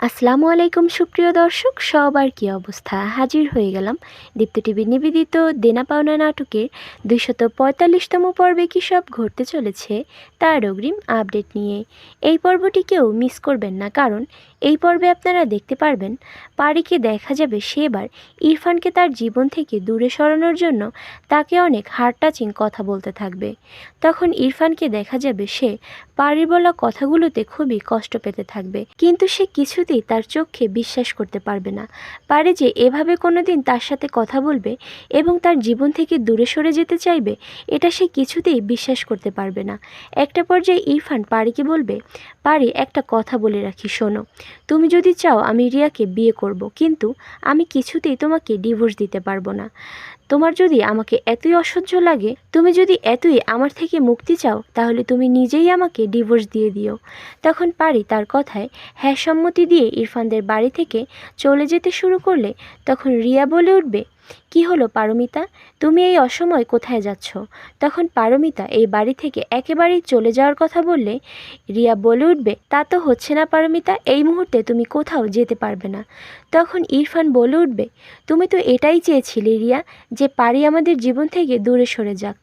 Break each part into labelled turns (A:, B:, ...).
A: আসসালামু আলাইকুম সুপ্রিয় দর্শক, সবার কি অবস্থা? হাজির হয়ে গেলাম দীপ্ত টিভি নিবেদিত দেনা পাওনা নাটকের দুইশত পঁয়তাল্লিশতম পর্বে কী সব ঘটতে চলেছে তার অগ্রিম আপডেট নিয়ে। এই পর্বটি কেউ মিস করবেন না, কারণ এই পর্বে আপনারা দেখতে পারবেন পারিকে দেখা যাবে সে এবার ইরফানকে তার জীবন থেকে দূরে সরানোর জন্য তাকে অনেক হার্ট টাচিং কথা বলতে থাকবে। তখন ইরফানকে দেখা যাবে সে পারির বলা কথাগুলোতে খুবই কষ্ট পেতে থাকবে। কিন্তু সে কিছুতেই তার চোখে বিশ্বাস করতে পারবে না, পারে যে এভাবে কোনোদিন তার সাথে কথা বলবে এবং তার জীবন থেকে দূরে সরে যেতে চাইবে, এটা সে কিছুতেই বিশ্বাস করতে পারবে না। একটা পর্যায়ে ইরফান পারিকে বলবে, পারি, একটা কথা বলে রাখি, শোনো। তুমি যদি চাও আমি রিয়াকে বিয়ে করব, কিন্তু আমি কিছুতেই তোমাকে ডিভোর্স দিতে পারব না। তোমার যদি আমাকে এতই অসহ্য লাগে, তুমি যদি এতই আমার থেকে মুক্তি চাও, তাহলে তুমি নিজেই আমাকে ডিভোর্স দিয়ে দিও। তখন পারি তার কথায় হ্যাঁ সম্মতি দিয়ে ইরফানদের বাড়ি থেকে চলে যেতে শুরু করলে, তখন রিয়া বলে উঠবে কি হলো পারমিতা? তুমি এই অসময় কোথায় যাচ্ছ? তখন পারমিতা এই বাড়ি থেকে একেবারেই চলে যাওয়ার কথা বললে, রিয়া বলে উঠবে, তা তো হচ্ছে না পারমিতা, এই মুহূর্তে তুমি কোথাও যেতে পারবে না। তখন ইরফান বলে উঠবে, তুমি তো এটাই চেয়েছিলে রিয়া, যে পারি আমাদের জীবন থেকে দূরে সরে যাক।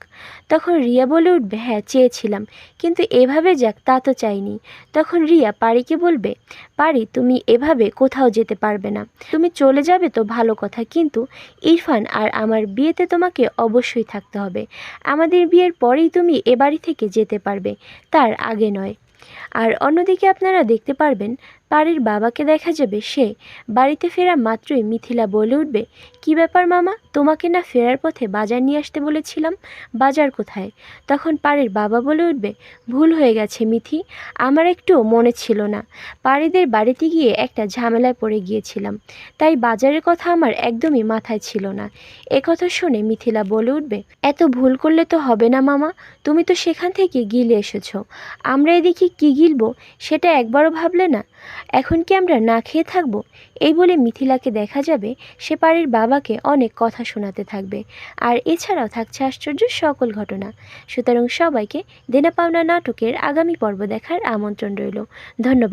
A: তখন রিয়া বলে উঠবে হ্যাঁ চেয়েছিলাম, কিন্তু এভাবে যাক, তা তো চাইনি। তখন রিয়া পারিকে বলবে, পারি, তুমি এভাবে কোথাও যেতে পারবে না। তুমি চলে যাবে তো ভালো কথা, কিন্তু ইরফান, আর আমার বিয়েতে তোমাকে অবশ্যই থাকতে হবে। আমাদের বিয়ের পরেই তুমি এ বাড়ি থেকে যেতে পারবে, তার আগে নয়। আর অন্যদিকে আপনারা দেখতে পারবেন পারির বাবাকে দেখা যাবে, সে বাড়িতে ফেরা মাত্রই মিথিলা বলে উঠবে, কি ব্যাপার মামা? তোমাকে না ফেরার পথে বাজার নিয়ে আসতে বলেছিলাম? বাজার কোথায়? তখন পারির বাবা বলে উঠবে, ভুল হয়ে গেছে মিথি, আমার একটু মনে ছিল না। পারিদের বাড়িতে গিয়ে একটা ঝামেলায় পড়ে গিয়েছিলাম, তাই বাজারের কথা আমার একদমই মাথায় ছিল না। একথা শুনে মিথিলা বলে উঠবে, এত ভুল করলে তো হবে না মামা, তুমি তো সেখান থেকে গিলে এসেছ। আমরা এদিকে কী গিলবো, সেটা একবারও ভাবলে না? এখন কি আমরা না খেয়ে থাকব? এই বলে মিথিলাকে দেখা যাবে সে পাড়ির বাবাকে অনেক কথা শোনাতে থাকবে। আর এছাড়াও থাকছে আশ্চর্য সকল ঘটনা। সুতরাং সবাইকে দেনা পাওনা নাটকের আগামী পর্ব দেখার আমন্ত্রণ রইল। ধন্যবাদ।